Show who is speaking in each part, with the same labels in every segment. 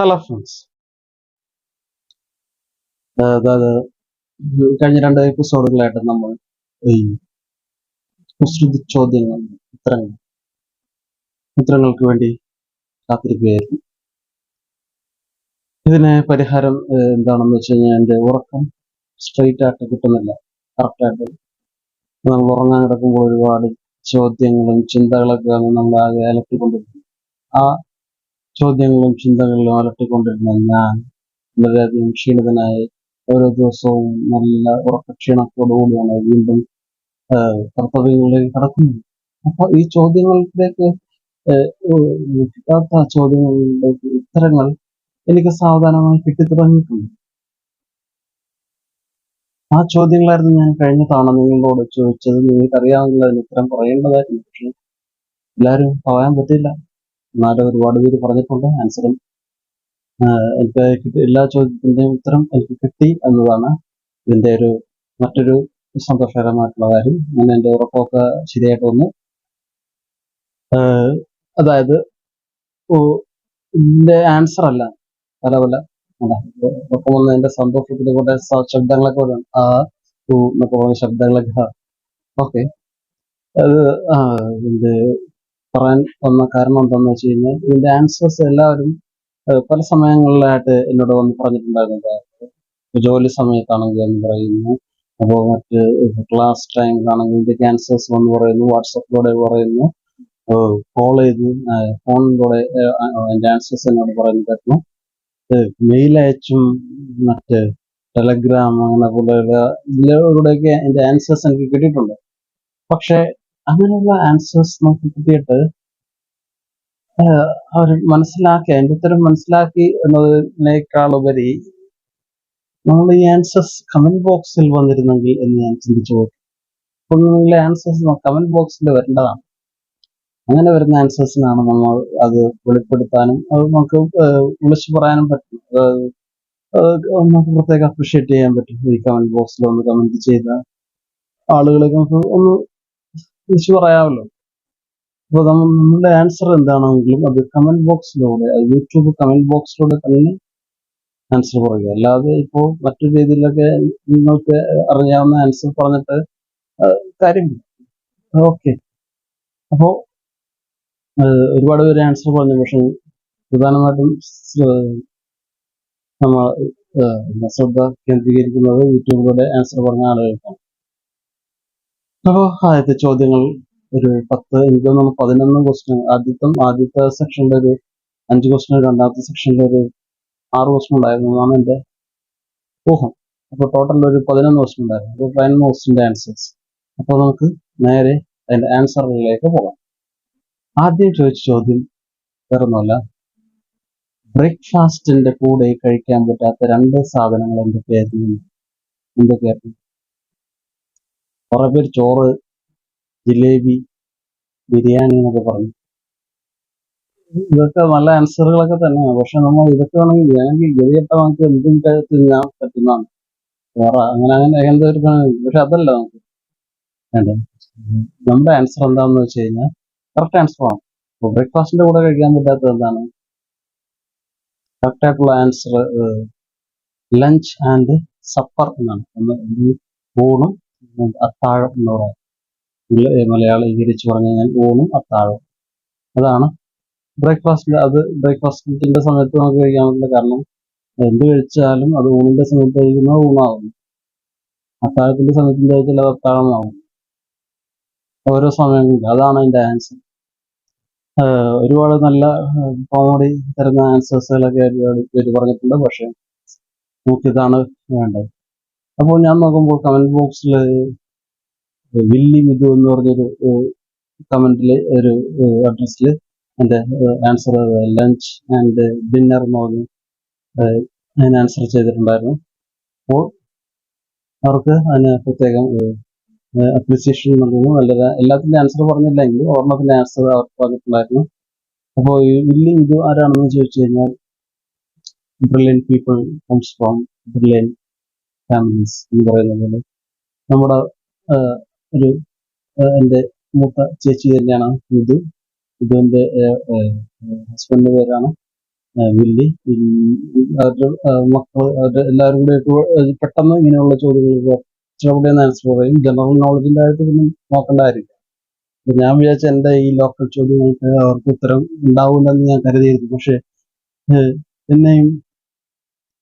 Speaker 1: Hello friends അതായത് കഴിഞ്ഞ രണ്ട് എപ്പിസോഡുകളായിട്ട് നമ്മൾ ഈ കുസൃതി ചോദ്യങ്ങൾ ഉത്തരങ്ങൾ ഉത്തരങ്ങൾക്ക് വേണ്ടി കാത്തിരിക്കുകയായിരുന്നു. ഇതിന് പരിഹാരം എന്താണെന്ന് വെച്ച് കഴിഞ്ഞാൽ എന്റെ ഉറക്കം സ്ട്രെയിറ്റ് ആയിട്ട് കിട്ടുന്നില്ല കറക്റ്റായിട്ട് നമ്മൾ ഉറങ്ങാൻ കിടക്കുമ്പോൾ ഒരുപാട് ചോദ്യങ്ങളും ചിന്തകളൊക്കെ നമ്മൾ ആകെ അലട്ടിക്കൊണ്ടിരിക്കും ആ ചോദ്യങ്ങളും ചിന്തകളിലും അലട്ടിക്കൊണ്ടിരുന്ന ഞാൻ വളരെയധികം ക്ഷീണിതനായി ഓരോ ദിവസവും നല്ല ഉറക്കക്ഷീണത്തോടുകൂടിയാണ് വീണ്ടും കർത്തവ്യങ്ങളിലേക്ക് കടക്കുന്നത്. അപ്പൊ ഈ ചോദ്യങ്ങളിലേക്ക് കിട്ടാത്ത ചോദ്യങ്ങളിലേക്ക് ഉത്തരങ്ങൾ എനിക്ക് സാവധാനമായി കിട്ടിത്തുടങ്ങിയിട്ടുണ്ട്. ആ ചോദ്യങ്ങളായിരുന്നു ഞാൻ കഴിഞ്ഞ തവണ നിങ്ങളോട് ചോദിച്ചത്. നിങ്ങൾക്ക് അറിയാമെങ്കിൽ അതിന് ഉത്തരം പറയേണ്ടതായിരുന്നു പക്ഷെ എല്ലാവരും പറയാൻ പറ്റില്ല എന്നാലും ഒരുപാട് പേര് പറഞ്ഞിട്ടുണ്ട്. ആൻസറും എനിക്ക് എല്ലാ ചോദ്യത്തിന്റെയും ഉത്തരം എനിക്ക് കിട്ടി എന്നതാണ് ഇതിന്റെ ഒരു മറ്റൊരു സന്തോഷകരമായിട്ടുള്ള കാര്യം. ഞാൻ എന്റെ ഉറക്കമൊക്കെ ശരിയായിട്ട് വന്നു. അതായത് ഇതിന്റെ ആൻസർ അല്ല. പല പല അല്ല, വന്ന വന്നതിന്റെ സന്തോഷത്തിന്റെ കൂടെ ശബ്ദങ്ങളൊക്കെ വരും. ആ ഊ എന്നൊക്കെ പറഞ്ഞ ശബ്ദങ്ങളൊക്കെ. ഓക്കെ. അത് ആ ഇതിന്റെ പറയാൻ വന്ന കാരണം എന്താണെന്ന് വെച്ച് കഴിഞ്ഞാൽ ഇതിന്റെ ആൻസേഴ്സ് എല്ലാവരും പല സമയങ്ങളിലായിട്ട് എന്നോട് വന്ന് പറഞ്ഞിട്ടുണ്ടായിരുന്നു. ജോലി സമയത്താണെങ്കിൽ എന്ന് പറയുന്നു. അപ്പോൾ മറ്റ് ക്ലാസ് ടൈമിലാണെങ്കിൽ ഇതിന്റെ ആൻസേഴ്സ് വന്ന് പറയുന്നു. വാട്സപ്പിലൂടെ പറയുന്നു. കോൾ ചെയ്ത് ഫോണിലൂടെ എന്റെ ആൻസേഴ്സ് എന്നോട് പറയുന്നതായിരുന്നു മെയിൽ അയച്ചും മറ്റ് ടെലഗ്രാം അങ്ങനെ പോലെയുള്ള ഇതിലൂടെയൊക്കെ എന്റെ ആൻസേഴ്സ് എനിക്ക് കിട്ടിയിട്ടുണ്ട്. പക്ഷെ അങ്ങനെയുള്ള ആൻസേഴ്സ് നമുക്ക് കിട്ടിയിട്ട് അവർ മനസ്സിലാക്കി അതിന്റെ ഉത്തരം മനസ്സിലാക്കി എന്നതിനേക്കാൾ ഉപരി നമ്മൾ ഈ ആൻസേഴ്സ് കമന്റ് ബോക്സിൽ വന്നിരുന്നെങ്കിൽ എന്ന് ഞാൻ ചിന്തിച്ചു പോകും അപ്പോൾ നിങ്ങളുടെ ആൻസേഴ്സ് കമന്റ് ബോക്സിൽ വരേണ്ടതാണ്. അങ്ങനെ വരുന്ന ആൻസേഴ്സിനാണ് നമ്മൾ അത് വെളിപ്പെടുത്താനും അത് നമുക്ക് വിളിച്ചു പറയാനും പറ്റും. നമുക്ക് പ്രത്യേകം അപ്രിഷിയേറ്റ് ചെയ്യാൻ പറ്റും ഈ കമന്റ് ബോക്സിൽ ഒന്ന് കമന്റ് ചെയ്ത ആളുകളെ നമുക്ക് ഒന്ന് വിളിച്ചു പറയാമല്ലോ. അപ്പോൾ നമ്മൾ നമ്മുടെ ആൻസർ എന്താണെങ്കിലും അത് കമന്റ് ബോക്സിലൂടെ യൂട്യൂബ് കമന്റ് ബോക്സിലൂടെ തന്നെ ആൻസർ പറയുക. അല്ലാതെ ഇപ്പോൾ മറ്റൊരു രീതിയിലൊക്കെ നിങ്ങൾക്ക് അറിയാവുന്ന ആൻസർ പറഞ്ഞിട്ട് കാര്യമില്ല. ഓക്കെ അപ്പോൾ ഒരുപാട് പേര് ആൻസർ പറഞ്ഞു. പക്ഷെ പ്രധാനമായിട്ടും നമ്മൾ ശ്രദ്ധ കേന്ദ്രീകരിക്കുന്നത് യൂട്യൂബിലൂടെ ആൻസർ പറഞ്ഞ ആളുകൾക്കാണ്. അപ്പോൾ ആദ്യത്തെ ചോദ്യങ്ങൾ ഒരു പത്ത് എനിക്ക് തോന്നുന്നു പതിനൊന്ന് ക്വസ്റ്റ്യൻ ആദ്യത്തെ ആദ്യത്തെ സെക്ഷനിൽ ഒരു അഞ്ച് ക്വസ്റ്റ്യൻ രണ്ടാമത്തെ സെക്ഷനിൽ ഒരു ആറ് ക്വസ്റ്റ്യൻ ഉണ്ടായിരുന്നു. എന്നാണ് എന്റെ ഊഹം. അപ്പോൾ ടോട്ടൽ ഒരു പതിനൊന്ന് ക്വസ്റ്റ്യൻ ഉണ്ടായിരുന്നു. അപ്പോൾ പതിനൊന്ന് ക്വസ്റ്റ്യന്റെ ആൻസേഴ്സ് അപ്പോൾ നമുക്ക് നേരെ അതിന്റെ ആൻസറുകളിലേക്ക് പോകാം. ആദ്യം ചോദിച്ച ചോദ്യം വേറൊന്നുമല്ല. ബ്രേക്ക്ഫാസ്റ്റിന്റെ കൂടെ കഴിക്കാൻ പറ്റാത്ത രണ്ട് സാധനങ്ങൾ എന്തൊക്കെയായിരുന്നു എന്തൊക്കെയായിരുന്നു കുറെ പേര് ചോറ് ജിലേബി ബിരിയാണി എന്നൊക്കെ പറഞ്ഞു. ഇതൊക്കെ നല്ല ആൻസറുകളൊക്കെ തന്നെയാണ്. പക്ഷെ നമ്മൾ ഇതൊക്കെ ആണെങ്കിൽ വേണമെങ്കിൽ ഗതികെട്ട നമുക്ക് എന്തും തിന്നാൻ പറ്റുന്നതാണ്. വേറെ അങ്ങനെ അങ്ങനെ അങ്ങനത്തെ ഒരു പക്ഷെ അതല്ല നമുക്ക് നമ്മുടെ ആൻസർ എന്താണെന്ന് വെച്ച് കഴിഞ്ഞാൽ കറക്റ്റ് ആൻസർ ആണ് അപ്പോൾ ബ്രേക്ക്ഫാസ്റ്റിന്റെ കൂടെ കഴിക്കാൻ പറ്റാത്തത് എന്താണ്? കറക്റ്റ് ആയിട്ടുള്ള ആൻസർ ലഞ്ച് ആൻഡ് സപ്പർ എന്നാണ്. ഒന്ന് ഊണും അത്താഴം എന്ന് പറയാം. മലയാളം മലയാളീകരിച്ച് പറഞ്ഞു കഴിഞ്ഞാൽ ഊണും അത്താഴവും. അതാണ് ബ്രേക്ക്ഫാസ്റ്റിൽ അത് ബ്രേക്ക്ഫാസ്റ്റിന്റെ സമയത്ത് നമുക്ക് പറ്റില്ല. കാരണം എന്ത് കഴിച്ചാലും അത് ഊണിന്റെ സമയത്ത് കഴിക്കുന്നത് ഊണാകുന്നു അത്താഴത്തിന്റെ സമയത്ത് കഴിച്ചാൽ അത് അത്താഴമാകും ഓരോ സമയങ്ങളിൽ അതാണ് അതിന്റെ ആൻസർ ഒരുപാട് നല്ല കോമഡി തരുന്ന ആൻസേഴ്സുകളൊക്കെ ഒരുപാട് പേര് പറഞ്ഞിട്ടുണ്ട്. പക്ഷെ നമുക്കിതാണ് വേണ്ടത്. അപ്പോൾ ഞാൻ നോക്കുമ്പോൾ കമന്റ് ബോക്സിൽ വില്ലി മിതു എന്ന് പറഞ്ഞൊരു കമന്റിൽ ഒരു അഡ്രസ്സിൽ എന്റെ ആൻസർ ലഞ്ച് ആൻഡ് ഡിന്നർ എന്ന് പറഞ്ഞ് അതിന് ആൻസർ ചെയ്തിട്ടുണ്ടായിരുന്നു. അപ്പോൾ അവർക്ക് അതിന് പ്രത്യേകം അപ്രിസിയേഷൻ നൽകുന്നു. അല്ലാതെ എല്ലാത്തിന്റെ ആൻസർ പറഞ്ഞില്ലെങ്കിൽ ഓർമ്മത്തിന്റെ ആൻസർ അവർക്ക് പറഞ്ഞിട്ടുണ്ടായിരുന്നു. അപ്പോൾ ഈ വില്ലി മിതു ആരാണെന്ന് ചോദിച്ചു കഴിഞ്ഞാൽ brilliant people comes from brilliant families എന്ന് പറയുന്ന പോലെ. നമ്മുടെ ഒരു എന്റെ മൂത്ത ചേച്ചി തന്നെയാണ് ഇത് ഇതു എന്റെ ഹസ്ബൻഡിന്റെ പേരാണ് വില്ലി. അവരുടെ മക്കൾ അവരുടെ എല്ലാവരും കൂടെ പെട്ടെന്ന് ഇങ്ങനെയുള്ള ചോദ്യങ്ങൾക്ക് ഇച്ചിരി ആൻസർ പറയും. ജനറൽ നോളജിന്റെ ആയിട്ട് പിന്നെ നോക്കേണ്ട കാര്യമില്ല. ഞാൻ വിചാരിച്ച എന്റെ ഈ ലോക്കൽ ചോദ്യങ്ങൾക്ക് അവർക്ക് ഉത്തരം ഉണ്ടാവില്ലെന്ന് ഞാൻ കരുതിയിരുന്നു. പക്ഷേ എന്നെയും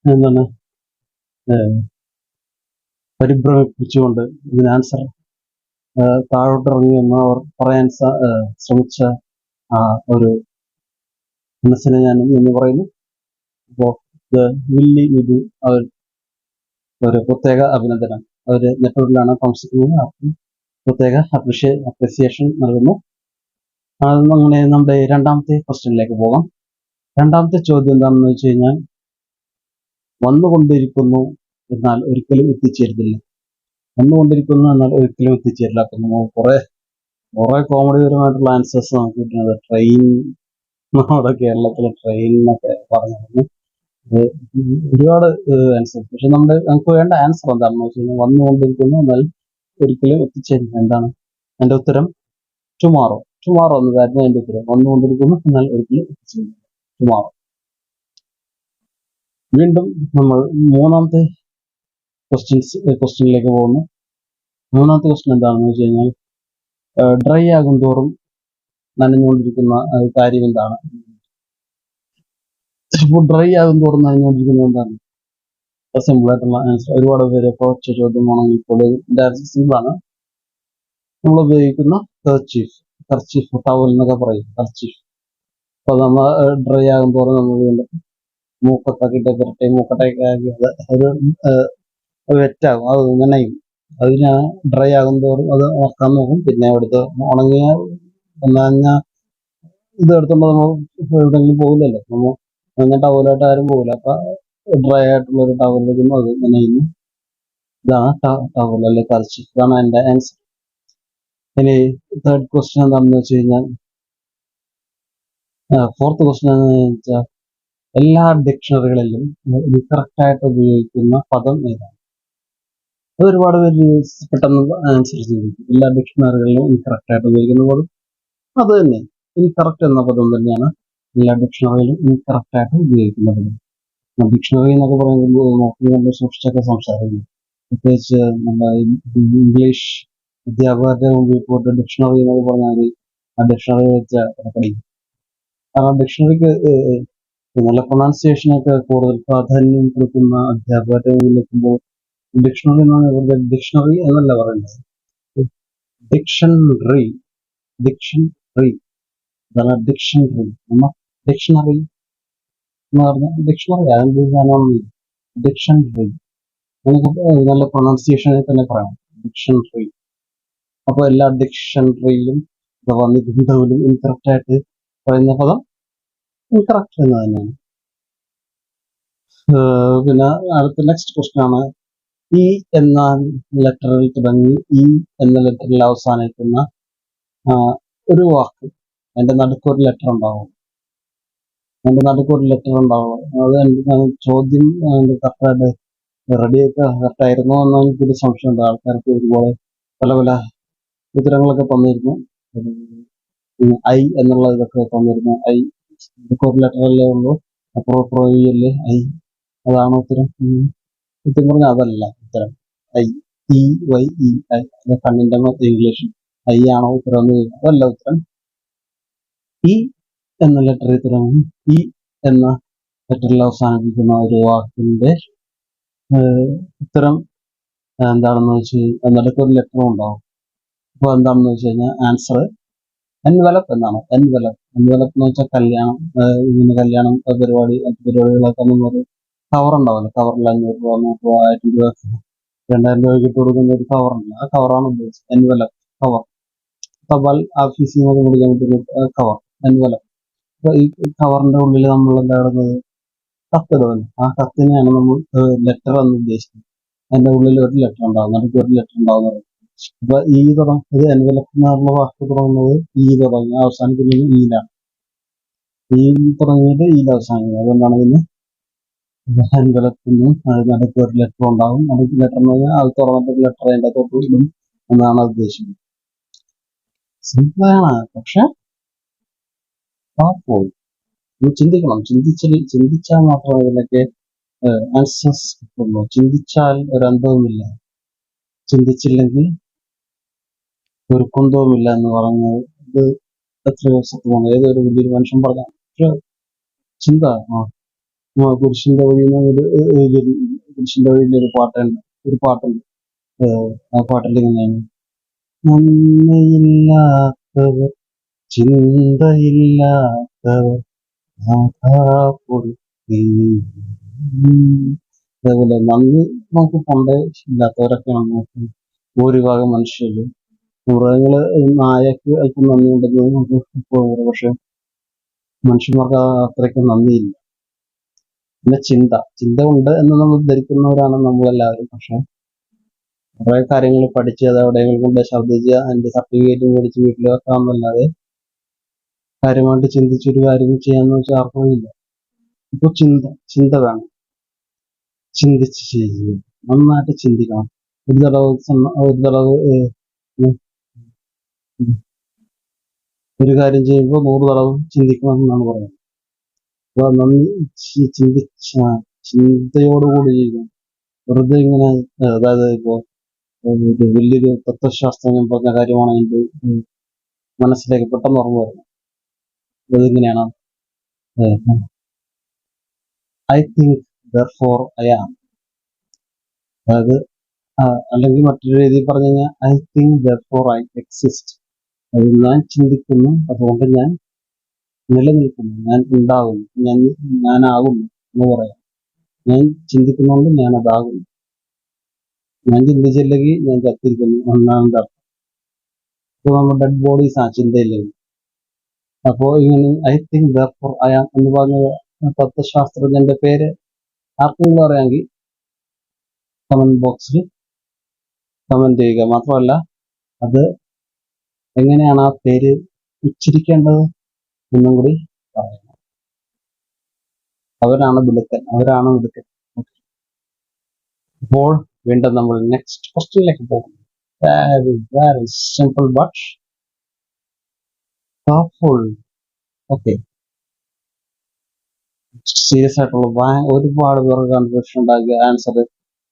Speaker 1: എന്താണ് പരിഭ്രമിപ്പിച്ചുകൊണ്ട് ഇതിന് ആൻസർ താഴോട്ട് ഇറങ്ങി എന്ന് അവർ പറയാൻ ശ്രമിച്ച ഒരു മനസ്സിനെ ഞാൻ എന്ന് പറയുന്നു. അപ്പോൾ ഇത് വില്ലി വിധു അവർ ഒരു പ്രത്യേക അഭിനന്ദനം. അവർ നെറ്റ്വർക്കിലാണ് താമസിക്കുന്നത്. അവർക്ക് പ്രത്യേക അപ്രിഷിയേ അപ്രിസിയേഷൻ നൽകുന്നു. അങ്ങനെ നമ്മുടെ രണ്ടാമത്തെ ക്വസ്റ്റ്യനിലേക്ക് പോകാം. രണ്ടാമത്തെ ചോദ്യം എന്താണെന്ന് വെച്ച് കഴിഞ്ഞാൽ വന്നുകൊണ്ടിരിക്കുന്നു എന്നാൽ ഒരിക്കലും എത്തിച്ചേരുന്നില്ല. വന്നുകൊണ്ടിരിക്കുന്നു എന്നാൽ ഒരിക്കലും എത്തിച്ചേരില്ല. അപ്പം നമ്മൾ കുറെ കുറെ കോമഡിപരമായിട്ടുള്ള ആൻസേഴ്സ് നമുക്ക് കിട്ടുന്നത്. ട്രെയിൻ നമ്മുടെ കേരളത്തിലെ ട്രെയിൻ എന്നൊക്കെ പറഞ്ഞു ഇത് ഒരുപാട് ആൻസർ പക്ഷെ നമ്മുടെ നമുക്ക് വേണ്ട ആൻസർ എന്താണെന്ന് വെച്ച് കഴിഞ്ഞാൽ വന്നുകൊണ്ടിരിക്കുന്നു എന്നാൽ ഒരിക്കലും എത്തിച്ചേരില്ല. എന്താണ്? എന്റെ ഉത്തരം ടുമാറോ ടുമാറോ എന്നതായിരുന്നു എന്റെ ഉത്തരം. വന്നുകൊണ്ടിരിക്കുന്നു എന്നാൽ ഒരിക്കലും എത്തിച്ചേരില്ല. ടുമാറോ വീണ്ടും നമ്മൾ മൂന്നാമത്തെ ക്വസ്റ്റ്യൻസ് ക്വസ്റ്റ്യനിലേക്ക് പോകുന്നു. മൂന്നാമത്തെ ക്വസ്റ്റ്യൻ എന്താണെന്ന് വെച്ച് കഴിഞ്ഞാൽ ഡ്രൈ ആകും തോറും നനഞ്ഞുകൊണ്ടിരിക്കുന്ന കാര്യം എന്താണ്? ഇപ്പോൾ ഡ്രൈ ആകും തോറും നനഞ്ഞുകൊണ്ടിരിക്കുന്നത് എന്താണ്? സിമ്പിൾ ആയിട്ടുള്ള ആൻസർ ഒരുപാട് പേര് കുറച്ച് ചോദ്യമാണെങ്കിൽ ഇതിന്റെ സിമ്പിൾ ആണ്. നമ്മൾ ഉപയോഗിക്കുന്ന കർച്ചീഫ് കർച്ചീഫ് ടവൽ എന്നൊക്കെ പറയും കർച്ചീഫ് അപ്പൊ നമ്മൾ ഡ്രൈ ആകും തോറും നമ്മൾ മൂക്കത്തൊക്കെ ഇട്ട് പുരട്ടി മൂക്കട്ടൊക്കെ ആക്കി അത് ഒരു വെറ്റാകും. അത് നനയും. അതിന് ഡ്രൈ ആകും തോറും അത് ഉണക്കാൻ നോക്കും. പിന്നെ അവിടുത്തെ ഉണങ്ങിയ നനഞ്ഞ ഇത് എടുത്തോണ്ട് നമ്മൾ എവിടെയെങ്കിലും പോകില്ലല്ലോ. നമ്മൾ നനഞ്ഞ ടവലായിട്ട് ആരും പോകില്ല. അപ്പൊ ഡ്രൈ ആയിട്ടുള്ള ഒരു എടുക്കുന്നു അത് നനയുന്നു. ഇതാണ് ടവൽ അല്ലെ കറച്ച് ഇതാണ് എന്റെ ആൻസർ ഇനി തേർഡ് ക്വസ്റ്റ്യൻ എന്താണെന്ന് വെച്ച് കഴിഞ്ഞാൽ ഫോർത്ത് ക്വസ്റ്റ്യൻ എന്താണെന്ന് വെച്ചാൽ എല്ലാ ഡിക്ഷണറികളിലും കറക്റ്റ് ആയിട്ട് ഉപയോഗിക്കുന്ന പദം ഏതാണ്? അത് ഒരുപാട് പേര് പെട്ടെന്ന് ആൻസർ ചെയ്തിരിക്കും എല്ലാ ഡിക്ഷണറികളിലും ഇൻകറക്റ്റ് ആയിട്ട് ഉപയോഗിക്കുന്ന പദം അത് തന്നെ. ഇൻകറക്റ്റ് എന്ന പദം തന്നെയാണ് എല്ലാ ഡിക്ഷണറിയിലും ഇൻകറക്റ്റ് ആയിട്ട് ഉപയോഗിക്കുന്ന പദം ഡിക്ഷണറി എന്നൊക്കെ പറയുമ്പോൾ നോക്കി സൂക്ഷിച്ചൊക്കെ സംസാരിക്കുന്നു. പ്രത്യേകിച്ച് നമ്മുടെ ഇംഗ്ലീഷ് അധ്യാപകരുടെ മുമ്പിൽ പോയിട്ട് ഡിക്ഷണറി എന്നൊക്കെ പറഞ്ഞാൽ ആ ഡിക്ഷണറി വെച്ച് പഠിക്കും. കാരണം ഡിക്ഷണറിക്ക് നല്ല പ്രൊണൗൺസിയേഷനൊക്കെ കൂടുതൽ പ്രാധാന്യം കൊടുക്കുന്ന അധ്യാപകരുടെ മുമ്പിൽ എത്തുമ്പോൾ ഡിക്ഷണറി എന്നാണ് ഇവിടുത്തെ ഡിക്ഷണറി എന്നല്ല പറയുന്നത്. ഡിക്ഷണറി ഡിക്ഷണറി ഡിക്ഷണറി നമ്മ ഡിക്ഷണറി എന്ന് പറഞ്ഞാൽ ഡിക്ഷണറി അതിന്റെ സാധനമാണെന്ന് ഡിക്ഷണറി നമുക്ക് നല്ല പ്രൊണൗൺസിയേഷനിൽ തന്നെ പറയാം. ഡിക്ഷണറി അപ്പൊ എല്ലാ ഡിക്ഷണറിയിലും അഥവാ വന്നിട്ടുണ്ടാവിലും ഇൻകറക്റ്റ് ആയിട്ട് പറയുന്ന പദം ഇൻകറക്റ്റ് എന്ന് തന്നെയാണ്. പിന്നെ അടുത്ത നെക്സ്റ്റ് ക്വസ്റ്റൻ ആണ്. ഇ എന്ന ലെറ്ററിൽ തുടങ്ങി ഇ എന്ന ലെറ്ററിൽ അവസാനിക്കുന്ന ഒരു വാക്ക് അതിന്റെ നടുക്കൊരു ലെറ്റർ ഉണ്ടാവും. അതിന്റെ നടുക്കൊരു ലെറ്റർ ഉണ്ടാവും. അത് ചോദ്യം കറക്റ്റായിട്ട് റെഡിയൊക്കെ കറക്റ്റ് ആയിരുന്നു എന്ന് എനിക്കൊരു സംശയമുണ്ട്. ആൾക്കാർക്ക് ഒരുപാട് പല പല ഉത്തരങ്ങളൊക്കെ തന്നിരുന്നു. ഐ എന്നുള്ള ഇതൊക്കെ തന്നിരുന്നു. ഐ നടുക്കൊരു ലെറ്ററല്ലേ ഉള്ളൂ. അപ്പോൾ പ്രോ ഐ അതാണ് ഉത്തരം. സത്യം പറഞ്ഞാൽ അതല്ല. I E Y E I കണ്ണിന്റെ ഇംഗ്ലീഷ്. ഐ ആണോ ഉത്തരം എന്ന് അതല്ല ഉത്തരം. ഇ എന്ന ലെറ്ററിൽ തുടങ്ങും ഇ എന്ന ലെറ്ററിൽ അവസാനിപ്പിക്കുന്ന ഒരു വാക്കിന്റെ ഉത്തരം എന്താണെന്ന് വെച്ച് നടുക്ക് ഒരു ലെറ്ററും ഉണ്ടാവും. അപ്പൊ എന്താണെന്ന് വെച്ച് കഴിഞ്ഞാൽ ആൻസർ എൻവലപ്പ് എന്നാണ്. എൻവലപ്പ് എൻവലപ്പ് എന്ന് വെച്ചാൽ കല്യാണം. ഇങ്ങനെ കല്യാണം പരിപാടി പരിപാടികളൊക്കെ നമ്മൾ കവർ ഉണ്ടാവില്ല? കവറിൽ അഞ്ഞൂറ് രൂപ നൂറ് രൂപ ആയിരം രൂപ. രണ്ടായിരം രൂപ ഇട്ട് കൊടുക്കുന്ന ഒരു കവറുണ്ട് ആ കവറാണ് ഉദ്ദേശിച്ചത്. എൻവലപ്പ് കവർ തപാൽ ആഫീസിൽ നിന്നൊക്കെ മേടിക്കാൻ പറ്റുന്ന കവർ എൻവലപ്പ് അപ്പൊ ഈ കവറിന്റെ ഉള്ളിൽ നമ്മൾ എന്താ ഇടുന്നത്? കത്തിടുന്നത് ആ കത്തിനെയാണ് നമ്മൾ ലെറ്റർ എന്ന് ഉദ്ദേശിക്കുന്നത്. അതിന്റെ ഉള്ളിൽ ഒരു ലെറ്റർ ഉണ്ടാവും. നടുക്ക് ഒരു ലെറ്റർ ഉണ്ടാവും അപ്പൊ ഈ തുടങ്ങ ഇത് എൻവലപ്പ് എന്നുള്ള വാക്ക് തുടങ്ങുന്നത് ഈ തുടങ്ങി അവസാനിക്കുന്നത് ഈലാണ് ഈ തുടങ്ങിയത് ഈ അവസാനിക്കുന്നത് അതുകൊണ്ടാണ് ഇതിന്? എൻവലപ്പിന്നും നടുക്ക് ഒരു ലെറ്റർ ഉണ്ടാകും നടുക്ക് ലെറ്റർ എന്ന് പറഞ്ഞാൽ അത് തുറന്നിട്ട് ലെറ്റർ അതിന്റെ തൊട്ട് ഇടും എന്നാണ് ഉദ്ദേശിക്കുന്നത്. സിമ്പിളാണ് പക്ഷെ പവർഫുൾ ചിന്തിക്കണം. ചിന്തിച്ച ചിന്തിച്ചാൽ മാത്രമേ ഇതിനൊക്കെ ആൻസേഴ്സ് കിട്ടുള്ളൂ. ചിന്തിച്ചാൽ ഒരു അന്തവുമില്ല. ചിന്തിച്ചില്ലെങ്കിൽ ഒരു കുന്തവുമില്ല എന്ന് പറഞ്ഞത് ഇത് എത്രയോ സത്യമാണ് ഏതൊരു വലിയൊരു മനുഷ്യൻ പറഞ്ഞ ചിന്ത ആ, വഴി ഒരു കുരിശിന്റെ വഴിയിൽ ഒരു പാട്ടുണ്ട്. ഒരു പാട്ടുണ്ട്. ആ പാട്ടിൽ ഇങ്ങനെയാണ് നന്മയില്ലാത്തവർ ചിന്തയില്ലാത്തവർ. അതേപോലെ നന്ദി നമുക്ക് പണ്ടേ ഇല്ലാത്തവരൊക്കെയാണ് നമുക്ക് ഭൂരിഭാഗം മനുഷ്യര് മൃഗങ്ങൾ നായക്ക് അല്പം നന്ദി ഉണ്ടെന്ന് നമുക്ക് പക്ഷെ മനുഷ്യന്മാർക്ക് അത്രയ്ക്ക് നന്ദിയില്ല. പിന്നെ ചിന്ത. ചിന്ത ഉണ്ട് എന്ന് നമ്മൾ ധരിക്കുന്നവരാണ് നമ്മളെല്ലാവരും. പക്ഷെ കുറെ കാര്യങ്ങൾ പഠിച്ച് അത് എവിടെയെങ്കിലും കൊണ്ട് ശ്രദ്ധിച്ച് അതിന്റെ സർട്ടിഫിക്കറ്റ് മേടിച്ച് വീട്ടിൽ വെക്കാമെന്നല്ലാതെ കാര്യമായിട്ട് ചിന്തിച്ചൊരു കാര്യം ചെയ്യാന്ന് വെച്ചാൽ ആർക്കും ഇല്ല ഇപ്പൊ ചിന്ത ചിന്ത വേണം. ചിന്തിച്ച് ചെയ്യുക. നന്നായിട്ട് ചിന്തിക്കണം. ഒരു തടവ് ഒരു തടവ്. ഒരു കാര്യം ചെയ്യുമ്പോൾ നൂറ് തടവ് ചിന്തിക്കണം എന്നാണ് പറയുന്നത്. ചിന്തിച്ച ചിന്തയോടുകൂടി ചെയ്യുക വെറുതെ ഇങ്ങനെ അതായത് ഇപ്പോ ഒരു വലിയൊരു തത്വശാസ്ത്രം പറഞ്ഞ കാര്യമാണ് എന്റെ മനസ്സിലേക്ക് പെട്ടെന്ന് ഓർമ്മ വരുന്നത് അതിങ്ങനെയാണ് I think therefore I am അതായത് അല്ലെങ്കിൽ മറ്റൊരു രീതിയിൽ പറഞ്ഞു കഴിഞ്ഞാൽ I think therefore I exist അത് ഞാൻ ചിന്തിക്കുന്നു അതുകൊണ്ട് ഞാൻ നിലനിൽക്കുന്നു. ഞാൻ ഉണ്ടാകുന്നു. ഞാൻ ഞാനാകുന്നു എന്ന് പറയാം. ഞാൻ ചിന്തിക്കുന്നതുകൊണ്ട് ഞാൻ അതാകുന്നു ഞാൻ ചിന്തിച്ചില്ലെങ്കിൽ ഞാൻ ചത്തിരിക്കുന്നു. ഒന്നാമത് അർത്ഥം നമ്മൾ ഡെഡ് ബോഡീസ് ആ ചിന്തയില്ലെങ്കിൽ അപ്പോ ഇങ്ങനെ ഐ തിങ്ക് ദർഫോർ ആം എന്ന് പറഞ്ഞ തത്വശാസ്ത്രജ്ഞന്റെ പേര് ആർക്കെങ്കിലും അറിയാമെങ്കിൽ കമന്റ് ബോക്സിൽ കമന്റ് ചെയ്യുക. മാത്രമല്ല അത് എങ്ങനെയാണ് ആ പേര് ഉച്ചരിക്കേണ്ടത്? എന്നും കൂടി അവരാണ് മിടുക്കൻ അവരാണ് മിടുക്കൻ അപ്പോൾ വീണ്ടും നമ്മൾ നെക്സ്റ്റ് ക്വസ്റ്റ്യനിലേക്ക് പോകും very very simple but powerful okay serious ആയിട്ടുള്ള ഒരുപാട് പേർ കൺഫ്യൂഷൻ ഉണ്ടാക്കിയ ആൻസർ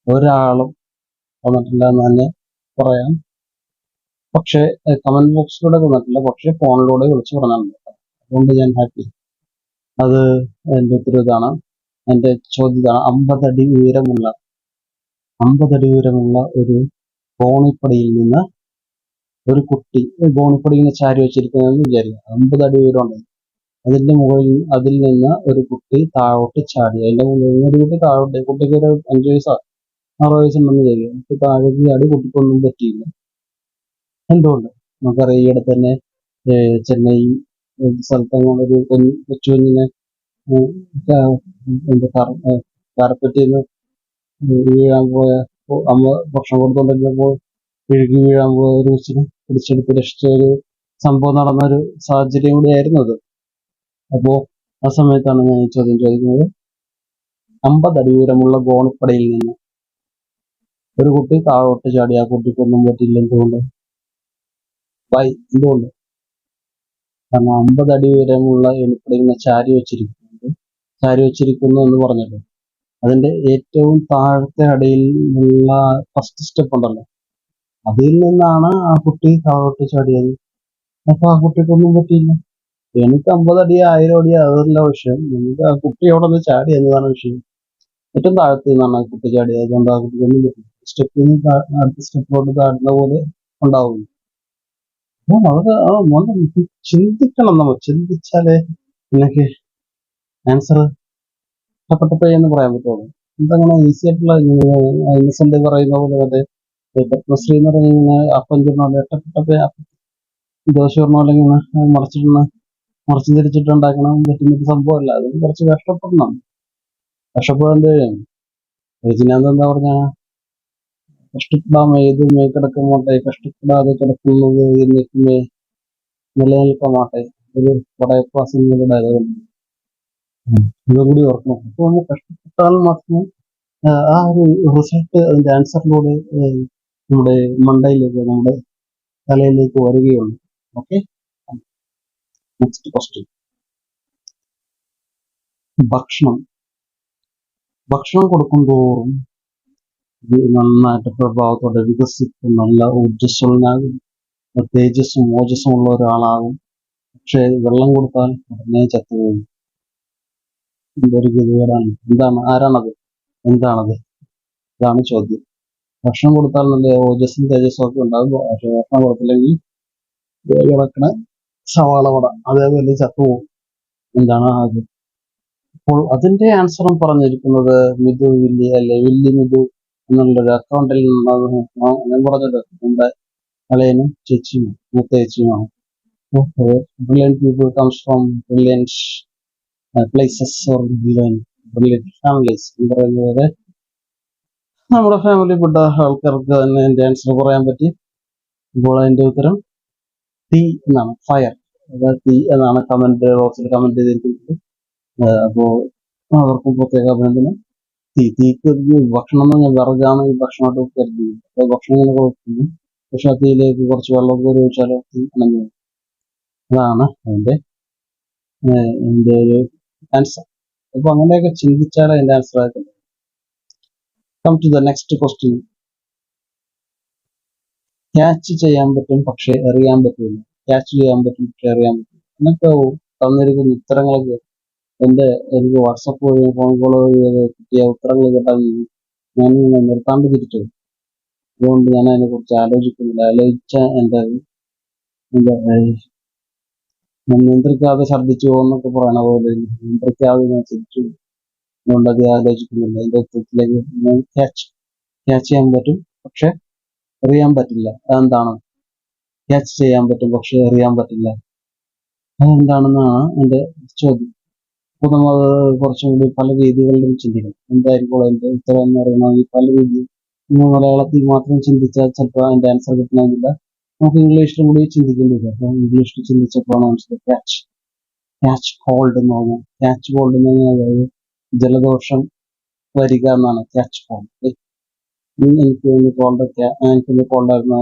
Speaker 1: ഒരാളും വന്നിട്ടില്ല എന്ന് തന്നെ പറയാം. പക്ഷേ കമന്റ് ബോക്സിലൂടെ വന്നിട്ടില്ല. പക്ഷേ ഫോണിലൂടെ വിളിച്ചു പറഞ്ഞിട്ടുണ്ട് അതുകൊണ്ട് ഞാൻ ഹാപ്പി അത് എന്റെ ഉത്തരവ് ഇതാണ്. എന്റെ ചോദ്യം ഇതാണ്. അമ്പതടി ഉയരമുള്ള അമ്പതടി ഉയരമുള്ള ഒരു കോണിപ്പടിയിൽ നിന്ന് ഒരു കുട്ടി കോണിപ്പടി ഇങ്ങനെ ചാരി വെച്ചിരിക്കുന്നതെന്ന് വിചാരിക്കുക. അമ്പതടി ഉയരമുണ്ട്. അതിന്റെ മുകളിൽ അതിൽ നിന്ന് ഒരു കുട്ടി താഴോട്ട് ചാടി. അതിന്റെ മുകളിൽ നിന്ന് ഒരു കുട്ടി താഴോട്ട് കുട്ടിക്ക് ഒരു അഞ്ചു വയസ്സോ ആറ് വയസ്സുണ്ടെന്ന് വിചാരിക്കുക. കുട്ടി താഴേക്ക് ചാടി കുട്ടിക്കൊന്നും പറ്റിയില്ല. എന്തുകൊണ്ട്? നമുക്കറിയാം ഈ അടുത്ത് തന്നെ ചെന്നൈ സ്ഥലത്തങ്ങനെ ഒരു കുഞ്ഞ് കൊച്ചു കുഞ്ഞിനെ ഉം, ക- എന്താ കറ- ഏഹ് കാരപ്പറ്റിയിൽ നിന്ന് വീഴാൻ പോയ അമ്മ ഭക്ഷണം കൊടുത്തോണ്ടിരുന്നപ്പോൾ ഒഴുകി വീഴാൻ പോയ ഒരു കൊച്ചിനെ പിടിച്ചെടുത്ത് രക്ഷിച്ച ഒരു സംഭവം നടന്ന ഒരു സാഹചര്യം കൂടിയായിരുന്നു അത്. അപ്പോ ആ സമയത്താണ് ഞാൻ ഈ ചോദ്യം ചോദിക്കുന്നത്. അമ്പത് അടി ഉയരമുള്ള ഗോണിപ്പടയിൽ നിന്ന് ഒരു കുട്ടി താഴോട്ട് ചാടി ആ കുട്ടിക്കൊന്നും പറ്റില്ല എന്തുകൊണ്ട് വൈ എന്തുകൊണ്ട്? കാരണം അമ്പത് അടി ഉയരമുള്ള എണിപ്പടയിൽ ചാരി വെച്ചിരിക്കുന്നത് ചാരി വെച്ചിരിക്കുന്നു എന്ന് പറഞ്ഞല്ലോ. അതിന്റെ ഏറ്റവും താഴത്തെ അടിയിൽ ഉള്ള ഫസ്റ്റ് സ്റ്റെപ്പ് ഉണ്ടല്ലോ. അതിൽ നിന്നാണ് ആ കുട്ടി താഴോട്ട് ചാടിയത്. അപ്പൊ ആ കുട്ടിക്കൊന്നും പറ്റിയില്ല. എനിക്ക് അമ്പത് അടി ആയിരം അടി അതല്ല വിഷയം. നിങ്ങൾക്ക് ആ കുട്ടി അവിടെ നിന്ന് ചാടി എന്നതാണ് വിഷയം. ഏറ്റവും താഴത്തു നിന്നാണ് ആ കുട്ടി ചാടിയത്. അതുകൊണ്ട് ആ കുട്ടിക്കൊന്നും പറ്റില്ല സ്റ്റെപ്പിൽ നിന്ന് അടുത്ത സ്റ്റെപ്പിലോട്ട് താഴ്ന്ന പോലെ ഉണ്ടാവും വളരെ ചിന്തിക്കണം നമ്മൾ ചിന്തിച്ചാലേ നിനക്ക് ആൻസർ ഇഷ്ടപ്പെട്ടപ്പോ എന്ന് പറയാൻ പറ്റുള്ളൂ. എന്തങ്ങനെ ഈസി ആയിട്ടുള്ള ഇന്നസെന്റ് പറയുന്ന പോലെ മറ്റേ പത്മശ്രീ എന്ന് പറഞ്ഞ ഇങ്ങനെ അപ്പം ചുരുന്ന ഇഷ്ടപ്പെട്ടപ്പോ ദോശ അല്ലെങ്കിൽ മറിച്ചിട്ടുന്ന മറിച്ച് തിരിച്ചിട്ട് ഉണ്ടാക്കണം പറ്റുന്ന ഒരു സംഭവമല്ല. അത് കുറച്ച് കഷ്ടപ്പെടണം. കഷ്ടപ്പെടേണ്ടി രജനീകാന്ത് എന്താ പറഞ്ഞ കഷ്ടപ്പെടാം ഏത് മേ കിടക്കുമോട്ടെ? കഷ്ടപ്പെടാതെ കിടക്കുന്നത് എന്നേക്കുമേ നിലനിൽക്കമാട്ടെ? ഒരു പടയപ്പ സിനിമയുടെ ഡയലോഗ് ഇതുകൂടി ഓർക്കണം. അപ്പൊ നമ്മൾ കഷ്ടപ്പെട്ടാൽ മാത്രമേ ആ ഒരു റിസൾട്ട് അതിന്റെ ആൻസറിലൂടെ നമ്മുടെ മണ്ടയിലേക്ക് നമ്മുടെ തലയിലേക്ക് വരികയുള്ളൂ. ഓക്കെ? Next question. ഭക്ഷണം. ഭക്ഷണം കൊടുക്കും തോറും നന്നായിട്ട് പ്രഭാവത്തോടെ വികസിക്കും നല്ല ഊർജസ്വലനാകും തേജസ്സും ഓജസ്സും ഉള്ള ഒരാളാകും. പക്ഷേ വെള്ളം കൊടുത്താൽ ഉടനെ ചത്തുപോകും. എന്തൊരു ഗതികേടാണ്. എന്താണ്? ആരാണത്? എന്താണത്? ഇതാണ് ചോദ്യം. ഭക്ഷണം കൊടുത്താൽ നല്ല ഓജസ്സും തേജസ്സും ഒക്കെ ഉണ്ടാകും. പക്ഷെ ഭക്ഷണം കൊടുത്തില്ലെങ്കിൽ കിടക്കണ സവാള വട അതേപോലെ ചത്തുപോകും. എന്താണ് അത് അപ്പോൾ അതിന്റെ ആൻസറും പറഞ്ഞിരിക്കുന്നത് മിതു വില്ലി അല്ലെ? വില്ലി മിതു എന്നുള്ളൊരു അക്കൗണ്ടിൽ നിന്നത് ഞാൻ പറഞ്ഞല്ലോ നമ്മുടെ അളയനും ചേച്ചിയും മൂത്ത ചേച്ചിയുമാണ് comes from brilliant places or brilliant families എന്ന് പറയുന്നത് നമ്മുടെ ഫാമിലിപ്പെട്ട ആൾക്കാർക്ക് തന്നെ എന്റെ ആൻസർ പറയാൻ പറ്റി. ഇപ്പോൾ അതിന്റെ ഉത്തരം തീ എന്നാണ് ഫയർ അതായത് തീ എന്നാണ് കമന്റ് ബോക്സിൽ കമന്റ് ചെയ്തിരിക്കുന്നത്. അപ്പോൾ അപ്പോ അവർക്കും പ്രത്യേക അഭിനന്ദനം. തീ തീക്ക് ഭക്ഷണം എന്ന് പറഞ്ഞാൽ വിറകാണ് ഈ ഭക്ഷണമായിട്ട് അപ്പോൾ ഭക്ഷണം ഇങ്ങനെ കൊടുക്കുന്നു പക്ഷെ ആ തീയിലേക്ക് കുറച്ച് വെള്ളം കയറി വെച്ചാലോ അണഞ്ഞു അതാണ് അതിന്റെ എന്റെ ഒരു ആൻസർ അപ്പൊ അങ്ങനെയൊക്കെ ചിന്തിച്ചാൽ അതിന്റെ ആൻസർ ആക്കുന്നത് come to the next question catch ചെയ്യാൻ പറ്റും പക്ഷെ എറിയാൻ പറ്റില്ല ക്യാച്ച് ചെയ്യാൻ പറ്റും പക്ഷെ എറിയാൻ പറ്റില്ല എന്നൊക്കെ തന്നിരിക്കുന്ന ഉത്തരങ്ങളൊക്കെ എന്റെ എനിക്ക് വാട്സപ്പ് വഴി ഫോൺ കോൾ വഴി ഒക്കെ കിട്ടിയ ഉത്തരങ്ങൾ കേട്ടാൽ ഞാൻ നിർത്താണ്ട് തിരിച്ചു. അതുകൊണ്ട് ഞാൻ അതിനെ കുറിച്ച് ആലോചിക്കുന്നില്ല. ആലോചിച്ച എന്റെ ഞാൻ നിയന്ത്രിക്കാതെ ഛർദ്ദിച്ചു പോകുന്നൊക്കെ പറയണ പോലെ നിയന്ത്രിക്കാതെ ഞാൻ ചിരിച്ചു. അതുകൊണ്ട് അത് ആലോചിക്കുന്നില്ല. എന്റെ ഉത്തരത്തിലേക്ക് ക്യാച്ച് ക്യാച്ച് ചെയ്യാൻ പറ്റും പക്ഷെ അറിയാൻ പറ്റില്ല. അതെന്താണ്? ക്യാച്ച് ചെയ്യാൻ പറ്റും പക്ഷെ അറിയാൻ പറ്റില്ല. അതെന്താണെന്നാണ് എന്റെ ചോദ്യം. അപ്പൊ നമ്മൾ കുറച്ചും കൂടി പല രീതികളിലും ചിന്തിക്കണം. എന്തായിരിക്കും അതിന്റെ ഉത്തരം എന്ന് പറയുന്നത് പല രീതിയിൽ മലയാളത്തിൽ മാത്രം ചിന്തിച്ചാൽ ചിലപ്പോൾ അതിന്റെ ആൻസർ കിട്ടണമെന്നില്ല. നമുക്ക് ഇംഗ്ലീഷിലും കൂടി ചിന്തിക്കേണ്ടി വരും. അപ്പൊ ഇംഗ്ലീഷിൽ ചിന്തിച്ചപ്പോഴാണ് മനസ്സിലായത് ക്യാച്ച് ക്യാച്ച് കോൾഡ് എന്ന് പറഞ്ഞാൽ ക്യാച്ച് കോൾഡ് എന്ന് പറഞ്ഞാൽ അതായത് ജലദോഷം വരിക എന്നാണ് ക്യാച്ച് കോൾഡ് എനിക്ക് ഒന്ന് കോൾഡ് എനിക്കൊന്ന് കോൾഡായിരുന്നു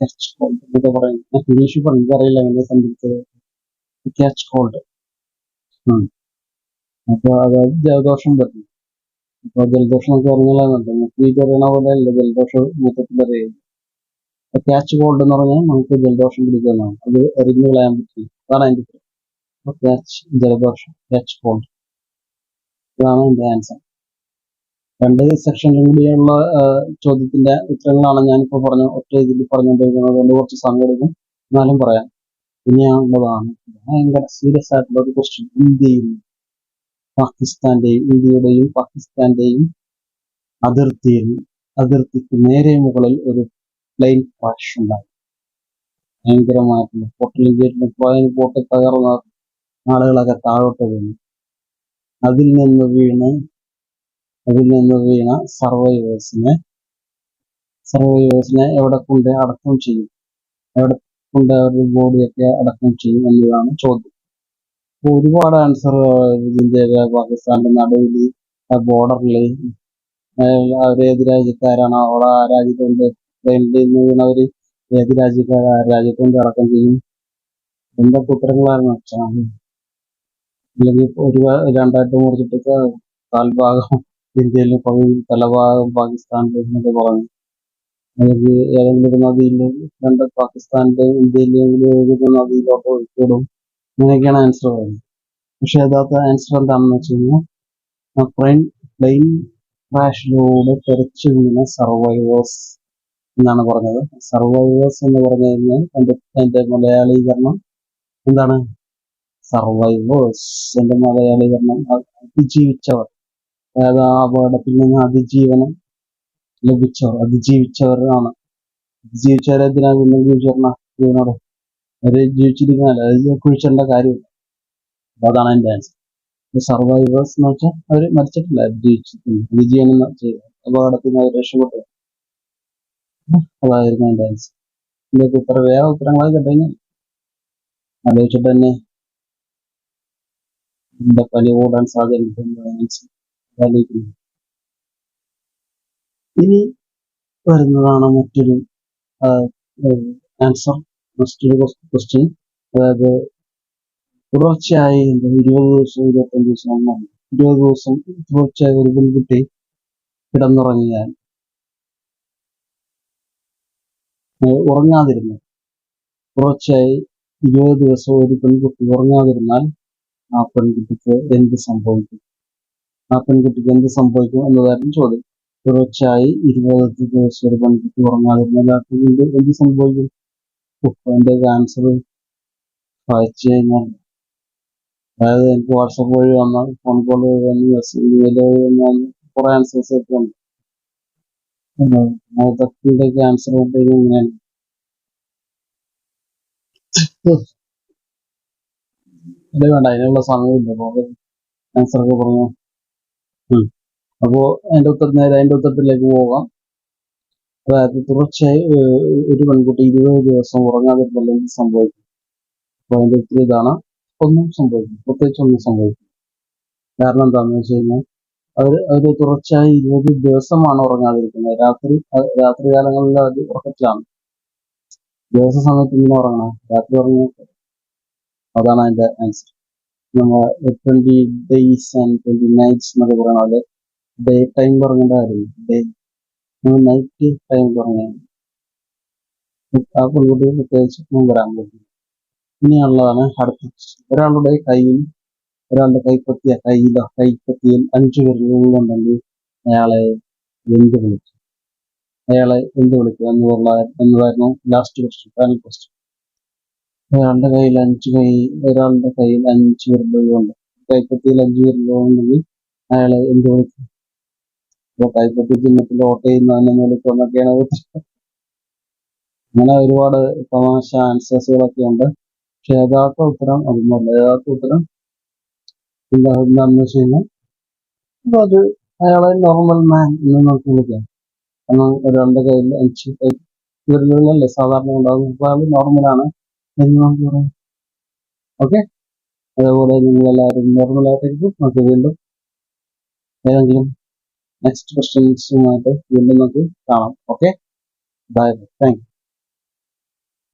Speaker 1: ക്യാച്ച് കോൾഡ് എന്നൊക്കെ പറയുന്നത്. ഇംഗ്ലീഷിൽ പറഞ്ഞു അറിയില്ല എങ്ങനെ സംഭവിച്ചത്. ക്യാച്ച് കോൾഡ് അപ്പൊ അതായത് ജലദോഷം പറ്റും. അപ്പൊ ജലദോഷം നമുക്ക് അറിഞ്ഞാലുണ്ട് മുക്കിയിട്ട് അറിയണ പോലെ അല്ല ജലദോഷം മൊത്തത്തിൽ അറിയുന്നത് അപ്പൊ ക്യാച്ച് കോൾഡ് എന്ന് പറഞ്ഞാൽ നമുക്ക് ജലദോഷം പിടിക്കുന്നതാണ് അത് എറിഞ്ഞു കളയാൻ പറ്റില്ല. അതാണ് അതിന്റെ ഉത്തരം. അപ്പൊ ക്യാച്ച് ജലദോഷം ക്യാച്ച് കോൾഡ്. ഇതാണ് എന്റെ ആൻസർ. രണ്ട് സെക്ഷനിലും കൂടിയുള്ള ചോദ്യത്തിന്റെ ഉത്തരങ്ങളാണ് ഞാനിപ്പോ പറഞ്ഞ ഒറ്റ ഇതിൽ പറഞ്ഞുകൊണ്ടിരിക്കുന്നത്. അതുകൊണ്ട് കുറച്ച് സമയം എടുക്കും എന്നാലും പറയാം. ഇനിയുള്ളതാണ് ഭയങ്കര സീരിയസ് ആയിട്ടുള്ള ഒരു ക്വസ്റ്റ്യൻ ഇന്ത്യയും പാകിസ്ഥാന്റെയും ഇന്ത്യയുടെയും പാകിസ്ഥാന്റെയും അതിർത്തിയിൽ അതിർത്തിക്ക് നേരെ മുകളിൽ ഒരു പ്ലെയിൻ ക്രാഷ് ഉണ്ടായി. ഭയങ്കരമായിട്ടുള്ള പൊട്ടലും ചേട്ടിലും പ്ലെയിൻ പോട്ട് തകർന്ന ആളുകളൊക്കെ താഴോട്ട് വീണു. അതിൽ നിന്ന് വീണ് അതിൽ നിന്ന് വീണ സർവൈവേഴ്സിനെ സർവൈവേഴ്സിനെ എവിടെ കൊണ്ട് അടക്കം ചെയ്യും? എവിടെ അവരുടെ ബോഡിയൊക്കെ അടക്കം ചെയ്യും എന്നതാണ് ചോദ്യം. അപ്പൊ ഒരുപാട് ആൻസർ ഇന്ത്യയിലെ പാകിസ്ഥാന്റെ നടുവിൽ ബോർഡറിൽ അവർ ഏത് രാജ്യക്കാരാണ് അവിടെ ആ രാജ്യത്തോണ്ട് ട്രെയിനിൽ എന്ന് വീണവര് ഏത് രാജ്യക്കാർ ആ രാജ്യത്തോണ്ട് അടക്കം ചെയ്യും. എന്തൊക്കെ ഉത്തരങ്ങളായിരുന്നു വെച്ചാൽ അല്ലെങ്കിൽ ഒരു രണ്ടായിട്ട് മുറിച്ചിട്ടൊക്കെ കാൽഭാഗം ഇന്ത്യയിലും പകുതി തലഭാഗം പാകിസ്ഥാനിലും എന്നൊക്കെ പറഞ്ഞു. അല്ലെങ്കിൽ ഏതെങ്കിലും ഒരു നദിയിൽ രണ്ട് പാകിസ്ഥാനിലെയും ഇന്ത്യയിലെയും ഏതെങ്കിലും നദിയിലോട്ട് ഒഴുക്കിവിടും ഇങ്ങനെയൊക്കെയാണ് ആൻസർ പറയുന്നത്. പക്ഷെ യഥാർത്ഥ ആൻസർ എന്താണെന്ന് വെച്ച് കഴിഞ്ഞാൽ പ്ലെയിൻ പ്ലെയിൻ ക്രാഷിലൂടെ തെറിച്ചു വീണ സർവൈവേഴ്സ് എന്നാണ് പറഞ്ഞത്. സർവൈവേഴ്സ് എന്ന് പറഞ്ഞു കഴിഞ്ഞാൽ അതിന്റെ എന്റെ മലയാളീകരണം എന്താണ്? സർവൈവേഴ്സ് എന്റെ മലയാളീകരണം അതിജീവിച്ചവർ. അതായത് ആ അപകടത്തിൽ നിന്ന് അതിജീവനം ലഭിച്ചവർ അതിജീവിച്ചവരാണ് അതിജീവിച്ചവരെ എന്തിനാണ് പിന്നെ ജീവിച്ചിരുന്ന ജീവനോടെ അവർ ജീവിച്ചിരിക്കാനല്ല അത് കുഴിച്ചേണ്ട കാര്യമില്ല. അപ്പൊ അതാണ് എന്റെ ആൻസർ സർവൈവേഴ്സ് എന്ന് വെച്ചാൽ അവർ മരിച്ചിട്ടില്ല. അതിജീവിച്ചിരിക്കുന്നു അതിജീവനം ചെയ്തു അപകടത്തിൽ നിന്ന് അവർ രക്ഷപ്പെട്ടു. അതായിരുന്നു എന്റെ ആൻസർ ഇതിലേക്ക് ഉത്തരം വേറെ ഉത്തരങ്ങളായി കേട്ടുകഴിഞ്ഞാൽ ആലോചിച്ചിട്ട് തന്നെ എന്റെ പനി കൂടാൻ ആൻസർ ആലോചിക്കുന്നു. ഇനി വരുന്നതാണ് മറ്റൊരു ആൻസർ മറ്റൊരു ക്വസ്റ്റ്യൻ അതായത് തുടർച്ചയായി ഇരുപത് ദിവസം ഇരുപത്തഞ്ച് ദിവസം ഇരുപത് ദിവസം തുടർച്ചയായി ഒരു പെൺകുട്ടി കിടന്നുറങ്ങിയാൽ ഉറങ്ങാതിരുന്നു തുടർച്ചയായി ഇരുപത് ദിവസം ഒരു പെൺകുട്ടി ഉറങ്ങാതിരുന്നാൽ ആ പെൺകുട്ടിക്ക് എന്ത് സംഭവിക്കും? ആ പെൺകുട്ടിക്ക് എന്ത് സംഭവിക്കും എന്നതായിരുന്നു ചോദ്യം. തുടർച്ചയായി ഇരുപത് ദിവസം ഒരു പെൺകുട്ടി പെൺകുട്ടി എന്ത് സംഭവിക്കും? ഉപ്പന്റെ ക്യാൻസർ വായിച്ചു കഴിഞ്ഞാൽ. അതായത് എനിക്ക് വാട്സപ്പ് വഴി വന്ന ഫോൺ കോൾ വഴി വന്ന് മെസ്സേജ് വഴി വന്ന കുറെ ആൻസേഴ്സ് ഒക്കെ ഉണ്ട്. ക്യാൻസർ അതൊക്കെ ആൻസർ കൊണ്ട് ഇങ്ങനെയാണ് ഇത് വേണ്ട അതിനുള്ള സമയമില്ല. ക്യാൻസർ ഒക്കെ പറഞ്ഞു. ഉം. അതിന്റെ ഉത്തരം നേരെ അതിന്റെ ഉത്തരത്തിലേക്ക് പോകാം. അതായത് തുടർച്ചയായി ഒരു പെൺകുട്ടി ഇരുപത് ദിവസം ഉറങ്ങാതിരുന്നാൽ എന്ത് സംഭവിക്കും. അപ്പൊ അതിന്റെ ഉത്തരം ഇതാണ്. ഒന്നും സംഭവിക്കും പ്രത്യേകിച്ച് ഒന്നും സംഭവിക്കും കാരണം എന്താണെന്ന് വെച്ച് കഴിഞ്ഞാൽ അവർ അവർ തുടർച്ചയായി ഇരുപത് ദിവസമാണ് ഉറങ്ങാതിരിക്കുന്നത്. രാത്രി രാത്രി കാലങ്ങളിൽ അത് ഉറക്കത്തിലാണ്. ദിവസ സമയത്ത് ഇങ്ങനെ ഉറങ്ങണം. രാത്രി ഉറങ്ങി. അതാണ് അതിന്റെ ആൻസർ നമ്മൾ twenty days and twenty nights എന്നൊക്കെ പറയണ പോലെ ഡേ ടൈം പറഞ്ഞിട്ട് കാര്യമില്ല ഡേ നൈറ്റ് ടൈം പറഞ്ഞു ആ പെൺകുട്ടി പ്രത്യേകിച്ച് വരാൻ പറ്റും ഇനിയുള്ളതാണ് അടുത്ത. ഒരാളുടെ കയ്യിൽ ഒരാളുടെ കൈപ്പത്തിയ കയ്യിലോ കൈപ്പത്തിയിൽ അഞ്ചു വിരലുകളുണ്ടെങ്കിൽ അയാളെ എന്ത് വിളിക്കും? അയാളെ എന്ത് വിളിക്കും എന്നുള്ള എന്നതായിരുന്നു ലാസ്റ്റ് ക്വസ്റ്റ്യൻ ഫൈനൽ ക്വസ്റ്റ്യൻ ഒരാളുടെ കയ്യിൽ അഞ്ച് കൈ ഒരാളുടെ കയ്യിൽ അഞ്ച് വിരലുകളുണ്ട് കൈപ്പത്തിയിൽ അഞ്ച് വിരലുകളുണ്ടെങ്കിൽ അയാളെ എന്ത് വിളിക്കും? കൈപ്പത്തി ചിഹ്നത്തിൽ വോട്ട് ചെയ്യുന്നതിനെ വിളിക്കും എന്നൊക്കെയാണ് ഉത്തരം. അങ്ങനെ ഒരുപാട് തമാശ ആൻസേഴ്സുകളൊക്കെ ഉണ്ട്. പക്ഷെ യഥാർത്ഥ ഉത്തരം അതൊന്നുമല്ല. യഥാർത്ഥ ഉത്തരം എന്താ എന്താണെന്ന് വെച്ച് കഴിഞ്ഞാൽ അപ്പൊ അത് അയാളെ നോർമൽ മാൻ എന്ന് നമുക്ക് വിളിക്കാം. കാരണം ഒരാളുടെ കയ്യിൽ അഞ്ച് വിരലുകളല്ലേ സാധാരണ ഉണ്ടാകും അപ്പോൾ അത് നോർമലാണ് എന്ന് നമുക്ക് പറയാം. ഓക്കെ അതേപോലെ നിങ്ങൾ എല്ലാവരും നോർമലായിട്ടിരിക്കും നമുക്ക് വീണ്ടും ഏതെങ്കിലും നെക്സ്റ്റ് ക്വസ്റ്റ്യൻസുമായിട്ട് വീണ്ടും നമുക്ക് കാണാം ഓക്കെ ബൈ താങ്ക്